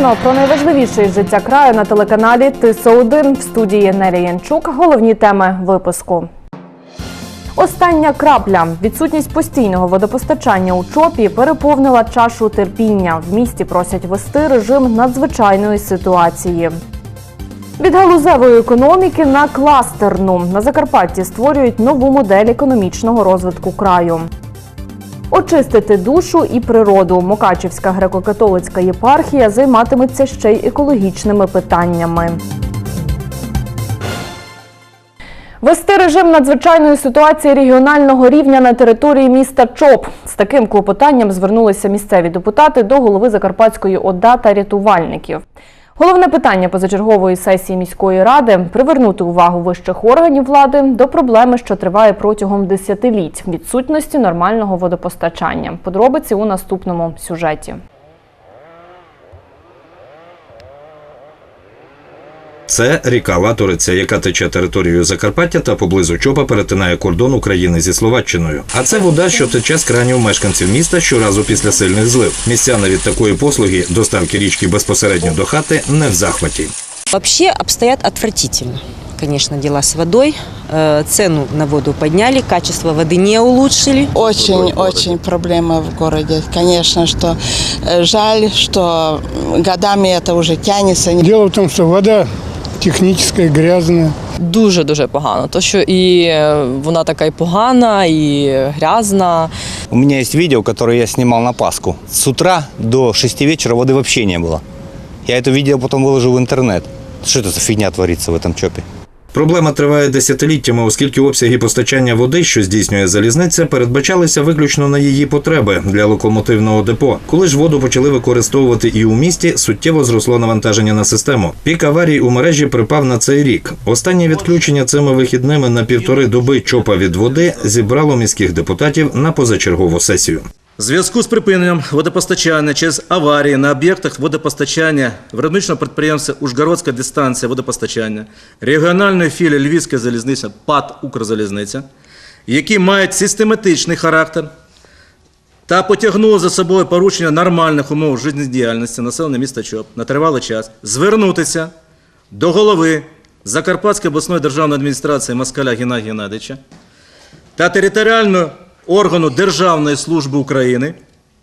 Вчасно про найважливіше із життя краю на телеканалі Тисо 1 в студії Нелі Янчук. Головні теми випуску. Остання крапля. Відсутність постійного водопостачання у чопі переповнила чашу терпіння. В місті просять вести режим надзвичайної ситуації. Від галузевої економіки на кластерну на Закарпатті створюють нову модель економічного розвитку краю. Очистити душу і природу. Мукачівська греко-католицька єпархія займатиметься ще й екологічними питаннями. Вести режим надзвичайної ситуації регіонального рівня на території міста Чоп. З таким клопотанням звернулися місцеві депутати до голови Закарпатської ОДА та рятувальників. Головне питання позачергової сесії міської ради привернути увагу вищих органів влади до проблеми, що триває протягом десятиліть відсутності нормального водопостачання. Подробиці у наступному сюжеті. Це ріка Латориця, яка тече територією Закарпаття та поблизу Чопа перетинає кордон України зі Словаччиною. А це вода, що тече з кранів мешканців міста щоразу після сильних злив. Містяни від такої послуги доставки річки безпосередньо до хати не в захваті. Вообще обстоят отвратительно. Конечно, дела с водой. Э, Цену на воду подняли, качество воды не улучшили. Очень-очень проблема в городе. Конечно, что э, жаль, что годами это уже тянется. Дело в том, что вода техническая, грязная. Дуже дуже погано. То що і е, вона така і погана, і грязна. У меня есть видео, которое я снимал на Пасху. С утра до 6 вечера воды вообще не было. Я это видео потом выложил в интернет. Что это за фигня творится в этом чопе? Проблема триває десятиліттями, оскільки обсяги постачання води, що здійснює залізниця, передбачалися виключно на її потреби для локомотивного депо. Коли ж воду почали використовувати і у місті, суттєво зросло навантаження на систему. Пік аварій у мережі припав на цей рік. Останнє відключення цими вихідними на півтори доби чопа від води зібрало міських депутатів на позачергову сесію. Зв'язку з припиненням водопостачання через аварії на об'єктах водопостачання виробничного підприємства Ужгородська дистанція водопостачання, регіональної філії Львівська залізниця ПАТ Укрзалізниця, які мають систематичний характер та потягнули за собою порушення нормальних умов життєдіяльності населення міста Чоп на тривалий час, звернутися до голови Закарпатської обласної державної адміністрації Москаля Геннадія Геннадійовича та територіального органу Державної служби України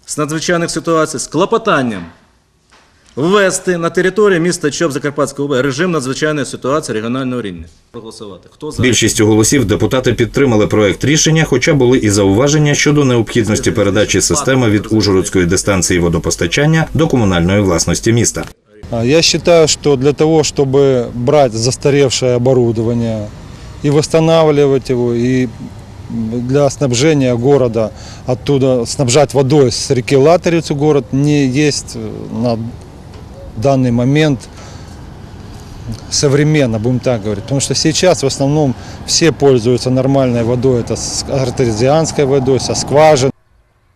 з надзвичайних ситуацій з клопотанням ввести на території міста Чоп Закарпатської області режим надзвичайної ситуації регіонального рівня. Проголосувати. Хто за? Більшістю голосів депутати підтримали проект рішення, хоча були і зауваження щодо необхідності передачі системи від Ужгородської дистанції водопостачання до комунальної власності міста. Я считаю, что для того, чтобы брать застаревшее оборудование и восстанавливать его, и для снабжения города оттуда, снабжать водой с реки Латорицу город, не есть э, на данный момент современно, будем так говорить. Потому что сейчас в основном все пользуются нормальной водой, это с артезианской водой, со скважин.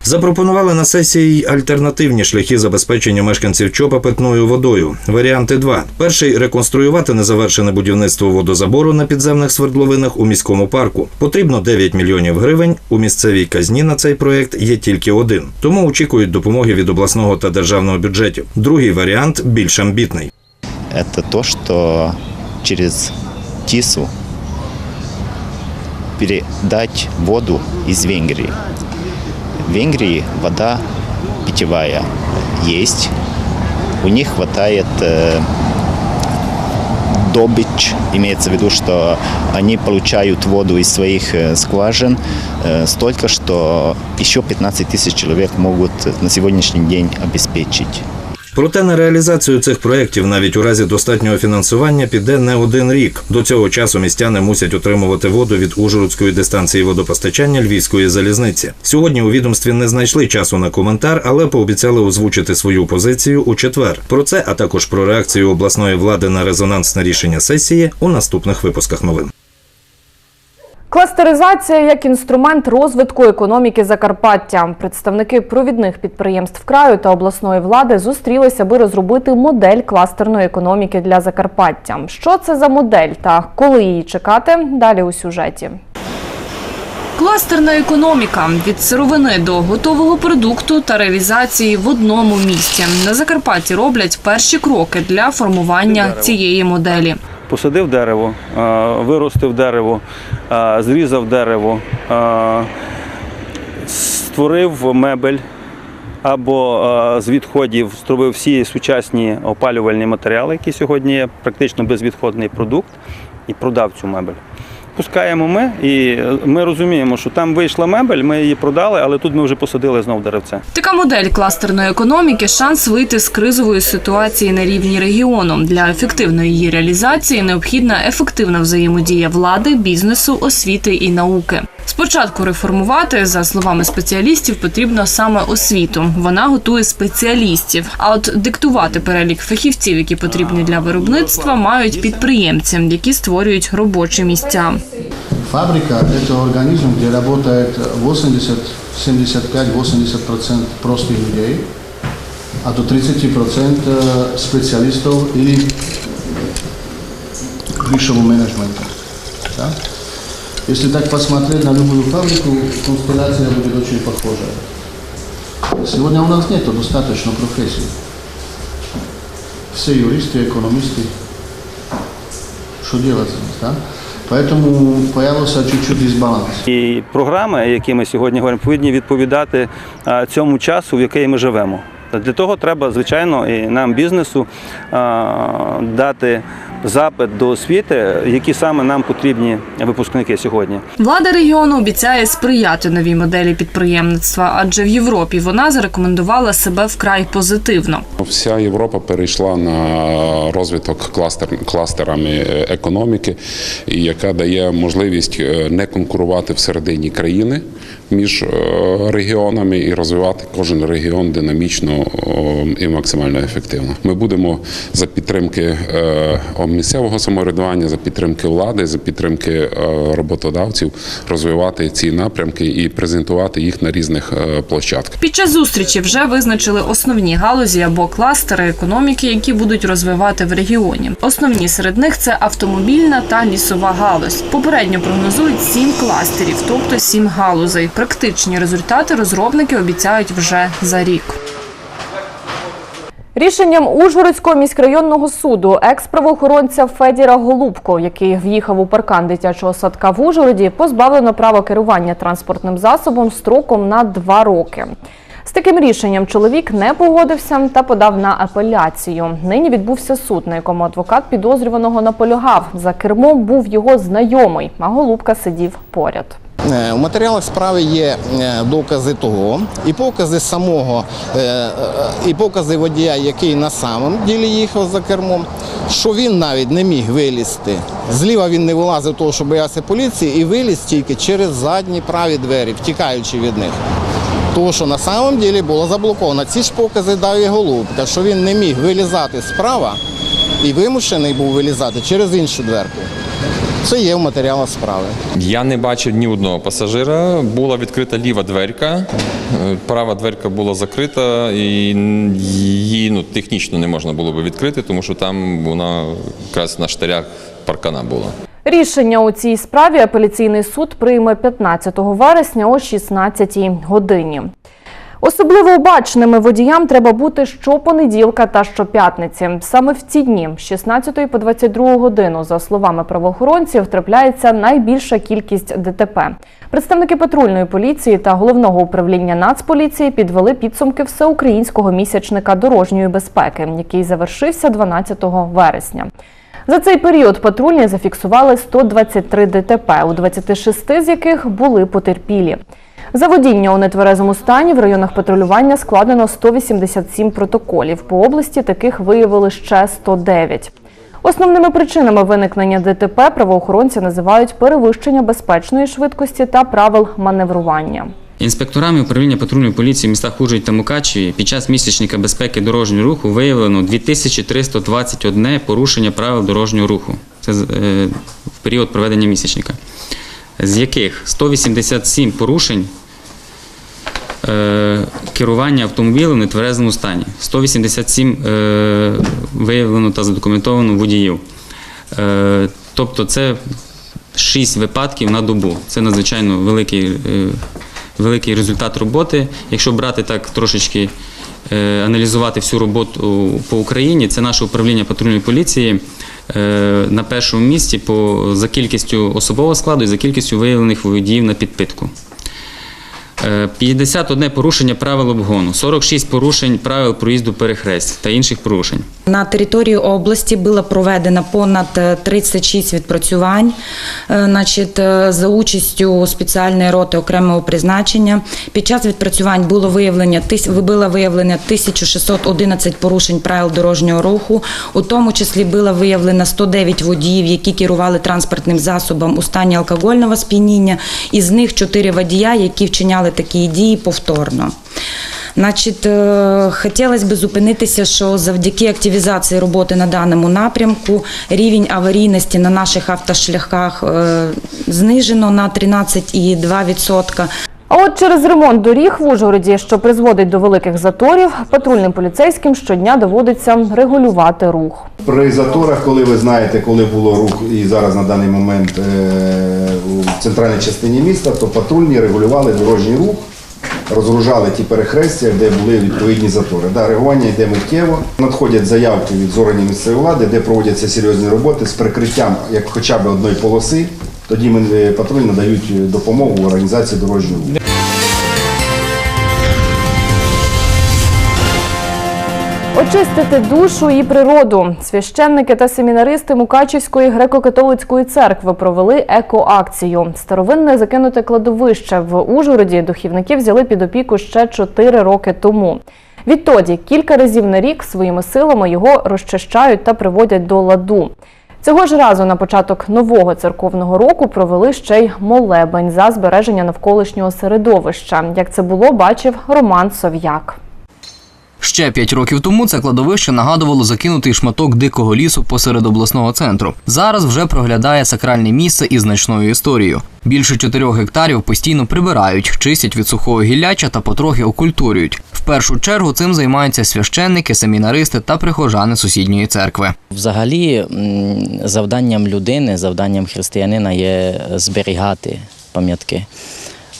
Запропонували на сесії й альтернативні шляхи забезпечення мешканців ЧОПа питною водою. Варіанти два: перший реконструювати незавершене будівництво водозабору на підземних свердловинах у міському парку. Потрібно 9 мільйонів гривень. У місцевій казні на цей проект є тільки один. Тому очікують допомоги від обласного та державного бюджетів. Другий варіант більш амбітний. это то, что через Тису передать воду из Венгрии. В Венгрии вода питьевая есть. У них хватает э, добыч, имеется в виду, что они получают воду из своих э, скважин э, столько, что еще 15 тысяч человек могут на сегодняшний день обеспечить. Проте на реалізацію цих проєктів навіть у разі достатнього фінансування піде не один рік. До цього часу містяни мусять отримувати воду від Ужгородської дистанції водопостачання Львівської залізниці. Сьогодні у відомстві не знайшли часу на коментар, але пообіцяли озвучити свою позицію у четвер. Про це, а також про реакцію обласної влади на резонансне рішення сесії у наступних випусках новин. Кластеризація як інструмент розвитку економіки Закарпаття. Представники провідних підприємств краю та обласної влади зустрілися, аби розробити модель кластерної економіки для Закарпаття. Що це за модель та коли її чекати? Далі у сюжеті. Кластерна економіка від сировини до готового продукту та реалізації в одному місці. На Закарпатті роблять перші кроки для формування цієї моделі. Посадив дерево, е, виростив дерево, е, зрізав дерево, е, створив мебель або з відходів зробив всі сучасні опалювальні матеріали, які сьогодні є практично безвідходний продукт, і продав цю мебель. Пускаємо ми, і ми розуміємо, що там вийшла мебель, ми її продали, але тут ми вже посадили знов деревце. Така модель кластерної економіки шанс вийти з кризової ситуації на рівні регіону. Для ефективної її реалізації необхідна ефективна взаємодія влади, бізнесу, освіти і науки. Спочатку реформувати, за словами спеціалістів, потрібно саме освіту. Вона готує спеціалістів. А от диктувати перелік фахівців, які потрібні для виробництва, мають підприємці, які створюють робочі місця. Фабрика – это организм, где работает 80, 75-80% простых людей, а до 30% специалистов или высшего менеджмента. Да? Если так посмотреть на любую фабрику, констелляция будет очень похожая. Сегодня у нас нет достаточно профессий. Все юристы, экономисты. Что делать здесь, да? Поэтому появился чуть-чуть дисбаланс. І програми, які ми сьогодні говоримо, повинні відповідати а, цьому часу, в який ми живемо. Для того треба, звичайно, і нам бізнесу а, дати запит до освіти, які саме нам потрібні випускники сьогодні. Влада регіону обіцяє сприяти новій моделі підприємництва, адже в Європі вона зарекомендувала себе вкрай позитивно. Вся Європа перейшла на розвиток кластер, кластерами е, економіки, яка дає можливість е, не конкурувати всередині країни між е, регіонами і розвивати кожен регіон динамічно і максимально ефективно. Ми будемо за підтримки е, місцевого самоврядування, за підтримки влади, за підтримки е, роботодавців розвивати ці напрямки і презентувати їх на різних площадках. Під час зустрічі вже визначили основні галузі або кластери економіки, які будуть розвивати в регіоні. Основні серед них це автомобільна та лісова галузь. Попередньо прогнозують сім кластерів, тобто сім галузей. Практичні результати розробники обіцяють вже за рік. Рішенням Ужгородського міськрайонного суду екс-правоохоронця Федіра Голубко, який в'їхав у паркан дитячого садка в Ужгороді, позбавлено права керування транспортним засобом строком на два роки. З таким рішенням чоловік не погодився та подав на апеляцію. Нині відбувся суд, на якому адвокат підозрюваного наполягав. За кермом був його знайомий, а Голубка сидів поряд. Е, У матеріалах справи є е, докази того, і покази самого, е, і покази водія, який на самом ділі їхав за кермом, що він навіть не міг вилізти. Зліва він не вилазив, того, що боявся поліції, і виліз тільки через задні праві двері, втікаючи від них. Тому що на самом ділі було заблоковано. Ці ж покази дав і голубка, що він не міг вилізати справа і вимушений був вилізати через іншу дверку. Це є в матеріалах справи. Я не бачив ні одного пасажира. Була відкрита ліва дверка, е, права дверка була закрита, і її ну, технічно не можна було би відкрити, тому що там вона якраз на штарях паркана була. Рішення у цій справі апеляційний суд прийме 15 вересня о 16 годині. Особливо обачними водіям треба бути щопонеділка та щоп'ятниці. Саме в ці дні, з 16 по 22 годину, за словами правоохоронців, трапляється найбільша кількість ДТП. Представники патрульної поліції та головного управління Нацполіції підвели підсумки всеукраїнського місячника дорожньої безпеки, який завершився 12 вересня. За цей період патрульні зафіксували 123 ДТП, у 26 з яких були потерпілі. За водіння у нетверезому стані в районах патрулювання складено 187 протоколів. По області таких виявили ще 109. Основними причинами виникнення ДТП правоохоронці називають перевищення безпечної швидкості та правил маневрування. Інспекторами управління патрульної поліції в містах та Мукачеві під час місячника безпеки дорожнього руху виявлено 2321 порушення правил дорожнього руху. Це е, в період проведення місячника. З яких 187 порушень е, керування автомобілем в нетверезому стані. 187 е, виявлено та задокументовано водіїв. Е, тобто це 6 випадків на добу. Це надзвичайно великий, результат роботи. Якщо брати так трошечки аналізувати всю роботу по Україні, це наше управління патрульної поліції на першому місці по, за кількістю особового складу і за кількістю виявлених водіїв на підпитку. Е, 51 порушення правил обгону, 46 порушень правил проїзду перехрест та інших порушень. На території області було проведено понад е, 36 відпрацювань е, значить, е, за участю спеціальної роти окремого призначення. Під час відпрацювань було виявлено, тис- було виявлено 1611 порушень правил дорожнього руху. У тому числі було виявлено 109 водіїв, які керували транспортним засобом у стані алкогольного сп'яніння. Із них 4 водія, які вчиняли такі дії повторно. Значить, е, хотілося б зупинитися, що завдяки активізації роботи на даному напрямку рівень аварійності на наших автошляхах е, знижено на 13,2%. А от через ремонт доріг в Ужгороді, що призводить до великих заторів, патрульним поліцейським щодня доводиться регулювати рух. При заторах, коли ви знаєте, коли було рух і зараз на даний момент е, у центральній частині міста, то патрульні регулювали дорожній рух, розгружали ті перехрестя, де були відповідні затори. Да, реагування йде миттєво. Надходять заявки від зорені місцевої влади, де проводяться серйозні роботи з прикриттям як хоча б одної полоси. Тоді ми е, патрульні надають допомогу в організації дорожнього Очистити душу і природу. Священники та семінаристи Мукачівської греко-католицької церкви провели екоакцію. Старовинне закинуте кладовище в Ужгороді духівники взяли під опіку ще 4 роки тому. Відтоді кілька разів на рік своїми силами його розчищають та приводять до ладу. Цього ж разу на початок нового церковного року провели ще й молебень за збереження навколишнього середовища. Як це було, бачив Роман Сов'як. Ще п'ять років тому це кладовище нагадувало закинутий шматок дикого лісу посеред обласного центру. Зараз вже проглядає сакральне місце із значною історією. Більше чотирьох гектарів постійно прибирають, чистять від сухого гілляча та потрохи окультурюють. В першу чергу цим займаються священники, семінаристи та прихожани сусідньої церкви. Взагалі, завданням людини, завданням християнина є зберігати пам'ятки.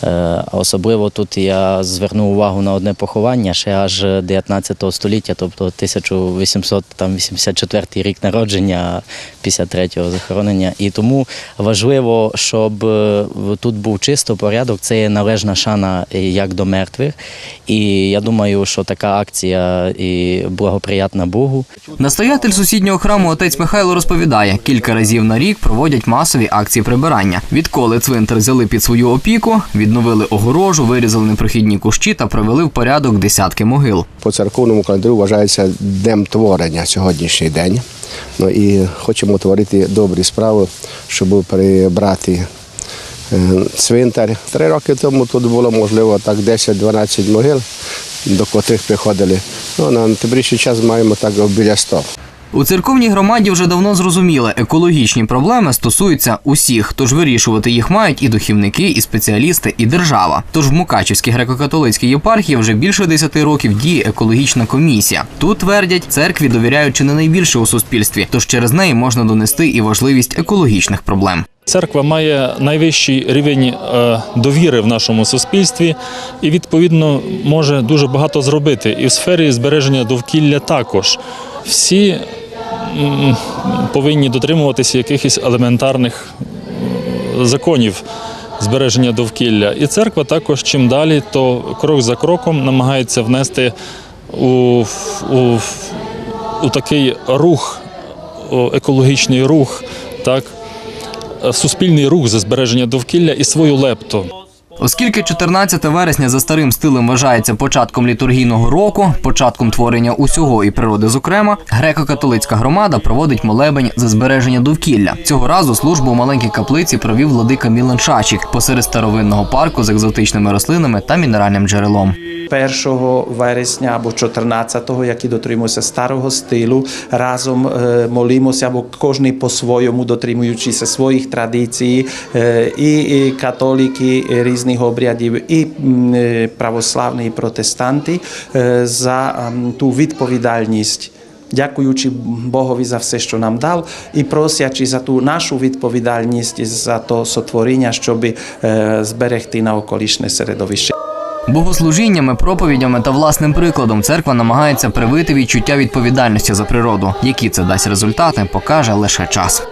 Е, Особливо тут я звернув увагу на одне поховання ще аж 19 століття, тобто 1884 рік народження, 53-го захоронення. І тому важливо, щоб е, тут був чисто порядок. Це є належна шана е, як до мертвих. І я думаю, що така акція і благоприятна Богу. Настоятель сусіднього храму отець Михайло розповідає, кілька разів на рік проводять масові акції прибирання. Відколи цвинтар взяли під свою опіку, відновили огорожу, вирізали непрохідні кущі та привели в порядок десятки могил. по церковному календарю вважається днем творення сьогоднішній день. Ну і хочемо творити добрі справи, щоб прибрати е, цвинтар. Три роки тому тут було можливо так 10-12 могил, до котрих приходили. Ну, на теперішній час маємо так біля 100. У церковній громаді вже давно зрозуміли, екологічні проблеми стосуються усіх, тож вирішувати їх мають і духівники, і спеціалісти, і держава. Тож в Мукачівській греко-католицькій єпархії вже більше 10 років діє екологічна комісія. Тут твердять, церкві довіряють чи не найбільше у суспільстві, тож через неї можна донести і важливість екологічних проблем. Церква має найвищий рівень е, довіри в нашому суспільстві і, відповідно, може дуже багато зробити. І в сфері збереження довкілля також. Всі повинні дотримуватися якихось елементарних законів збереження довкілля. І церква також чим далі, то крок за кроком намагається внести у, у, у такий рух, екологічний рух, так, суспільний рух за збереження довкілля і свою лепту. Оскільки 14 вересня за старим стилем вважається початком літургійного року, початком творення усього і природи, зокрема, греко-католицька громада проводить молебень за збереження довкілля. Цього разу службу у маленькій каплиці провів владика Мілан Шачик посеред старовинного парку з екзотичними рослинами та мінеральним джерелом. 1 вересня або 14-го, які дотримуються старого стилу, разом е, молимося, або кожен по-своєму дотримуючися своїх традицій, е, і, і католики різних обрядів, і православні і протестанти за ту відповідальність дякуючи Богові за все, що нам дав, і просячи за ту нашу відповідальність за то сотворіння, щоб зберегти навколишнє середовище. Богослужіннями, проповідями та власним прикладом церква намагається привити відчуття відповідальності за природу. Які це дасть результати, покаже лише час.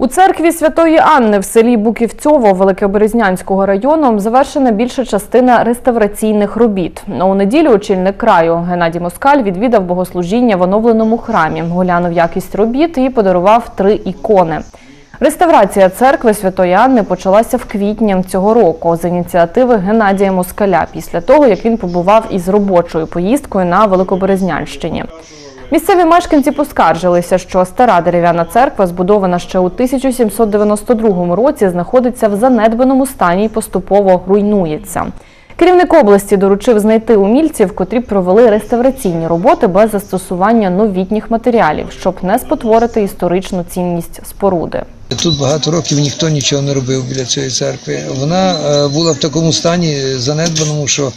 У церкві Святої Анни в селі Буківцьово Великоберезнянського району завершена більша частина реставраційних робіт. У неділю очільник краю Геннадій Москаль відвідав богослужіння в оновленому храмі, оглянув якість робіт і подарував три ікони. Реставрація церкви Святої Анни почалася в квітні цього року з ініціативи Геннадія Москаля після того, як він побував із робочою поїздкою на Великоберезнянщині. Місцеві мешканці поскаржилися, що стара дерев'яна церква, збудована ще у 1792 році, знаходиться в занедбаному стані і поступово руйнується. Керівник області доручив знайти умільців, котрі провели реставраційні роботи без застосування новітніх матеріалів, щоб не спотворити історичну цінність споруди. Тут багато років ніхто нічого не робив біля цієї церкви. Вона е, була в такому стані занедбаному, що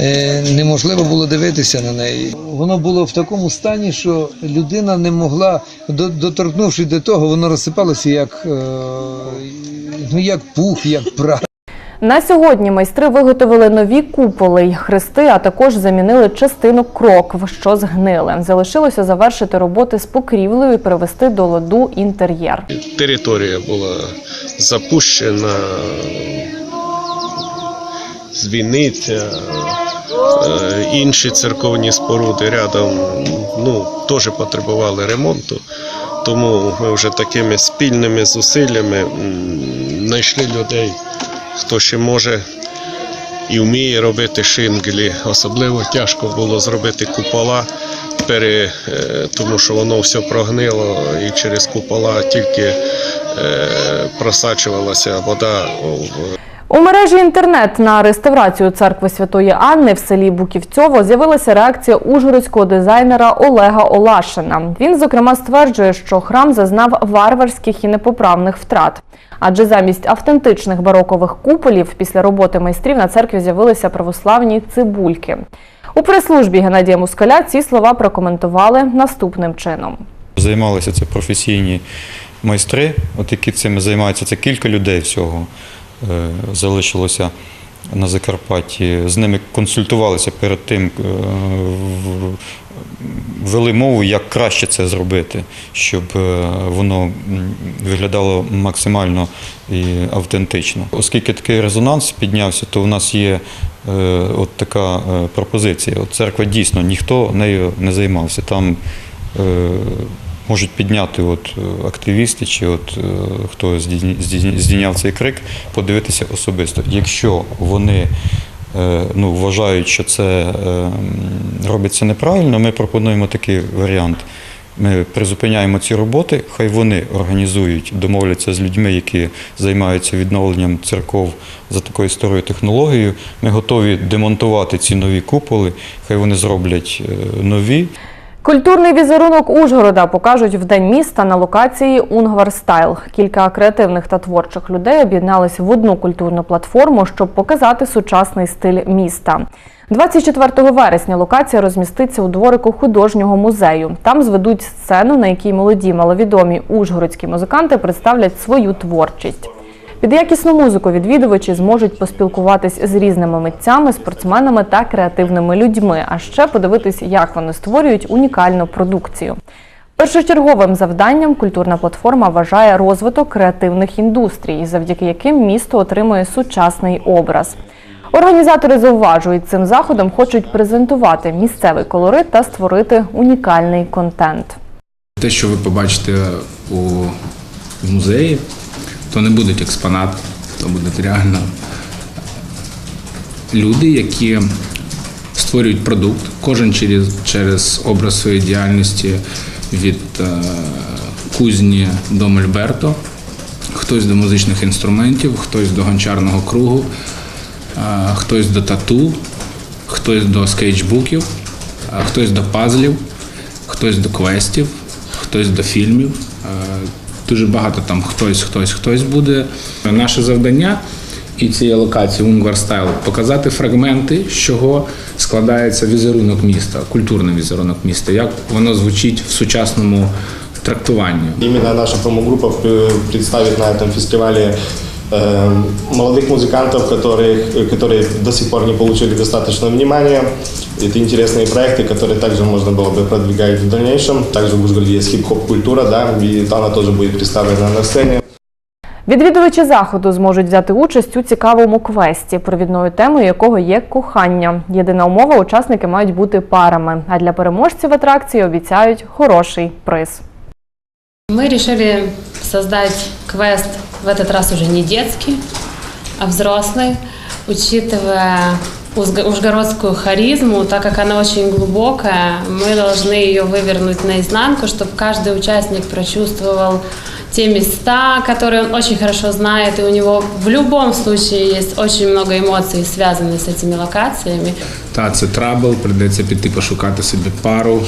е, неможливо було дивитися на неї. Воно було в такому стані, що людина не могла, доторкнувшись до того, воно розсипалося як, е, ну, як пух, як прах. На сьогодні майстри виготовили нові куполи й хрести, а також замінили частину крокв, що згнили. Залишилося завершити роботи з покрівлею і привести до ладу інтер'єр. Територія була запущена, звіниця, е, інші церковні споруди рядом ну, теж потребували ремонту. Тому ми вже такими спільними зусиллями знайшли людей, хто ще може і вміє робити шинглі. Особливо тяжко було зробити купола, пере, е, тому що воно все прогнило і через купола тільки е, просачувалася вода. У мережі інтернет на реставрацію церкви Святої Анни в селі Буківцьово з'явилася реакція ужгородського дизайнера Олега Олашина. Він, зокрема, стверджує, що храм зазнав варварських і непоправних втрат. Адже замість автентичних барокових куполів після роботи майстрів на церкві з'явилися православні цибульки. У прес-службі Геннадія Мускаля ці слова прокоментували наступним чином. Займалися це професійні майстри, от які цим займаються. Це кілька людей всього залишилося на Закарпатті. З ними консультувалися перед тим, е, вели мову, як краще це зробити, щоб е, воно виглядало максимально і автентично. Оскільки такий резонанс піднявся, то у нас є е, от така е, пропозиція. От церква дійсно ніхто нею не займався. Там е, можуть підняти от е, активісти чи от е, хто здійняв цей крик, подивитися особисто. Якщо вони е, ну, вважають, що це робиться неправильно, ми пропонуємо такий варіант. Ми призупиняємо ці роботи, хай вони організують, домовляться з людьми, які займаються відновленням церков за такою старою технологією. Ми готові демонтувати ці нові куполи, хай вони зроблять нові. Культурний візерунок Ужгорода покажуть в День міста на локації Унгвар Стайл. Кілька креативних та творчих людей об'єднались в одну культурну платформу, щоб показати сучасний стиль міста. 24 вересня локація розміститься у дворику художнього музею. Там зведуть сцену, на якій молоді маловідомі ужгородські музиканти представлять свою творчість. Під якісну музику відвідувачі зможуть поспілкуватись з різними митцями, спортсменами та креативними людьми, а ще подивитись, як вони створюють унікальну продукцію. Першочерговим завданням культурна платформа вважає розвиток креативних індустрій, завдяки яким місто отримує сучасний образ. Організатори зауважують, цим заходом хочуть презентувати місцевий колорит та створити унікальний контент. Те, що ви побачите у музеї, то не будуть експонати, то будуть реально люди, які створюють продукт, кожен через, через образ своєї діяльності від е, кузні до мольберто, хтось до музичних інструментів, хтось до гончарного кругу, е, хтось до тату, хтось до скетчбуків, е, хтось до пазлів, хтось до квестів, хтось до фільмів. Е, Дуже багато там хтось, хтось, хтось буде. Наше завдання і цієї локації Style показати фрагменти, з чого складається візерунок міста, культурний візерунок міста, як воно звучить в сучасному трактуванні. Іменно наша промо група э, представит на цьому фестивале э, молодых музыкантов, которых, которые до сих пор не получили достаточно внимания. Это интересные проекты, которые также можно было бы продвигать в дальнейшем. Также в Ужгороде есть хип-хоп культура, да, и она тоже будет представлена на сцене. Відвідувачі заходу зможуть взяти участь у цікавому квесті, провідною темою якого є кохання. Єдина умова учасники мають бути парами. А для переможців атракції обіцяють хороший приз. Мы решили создать квест в этот раз уже не детский, а взрослый, учитывая узго- ужгородскую харизму, так как она очень глубокая, мы должны ее вывернуть наизнанку, чтобы каждый участник прочувствовал те места, которые он очень хорошо знает, и у него в любом случае есть очень много эмоций, связанных с этими локациями. Та це трабл, прийдеться піти пошукати собі пару,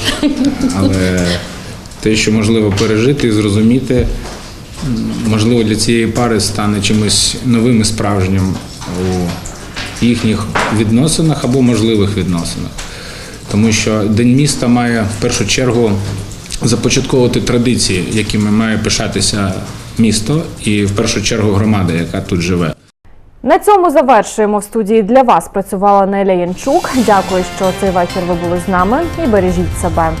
але те, що можливо пережити і зрозуміти, м, можливо, для цієї пари стане чимось новим і справжнім у їхніх відносинах або можливих відносинах. Тому що День міста має в першу чергу започатковувати традиції, якими має пишатися місто, і в першу чергу громада, яка тут живе. На цьому завершуємо. В студії для вас працювала Неля Янчук. Дякую, що цей вечір ви були з нами і бережіть себе.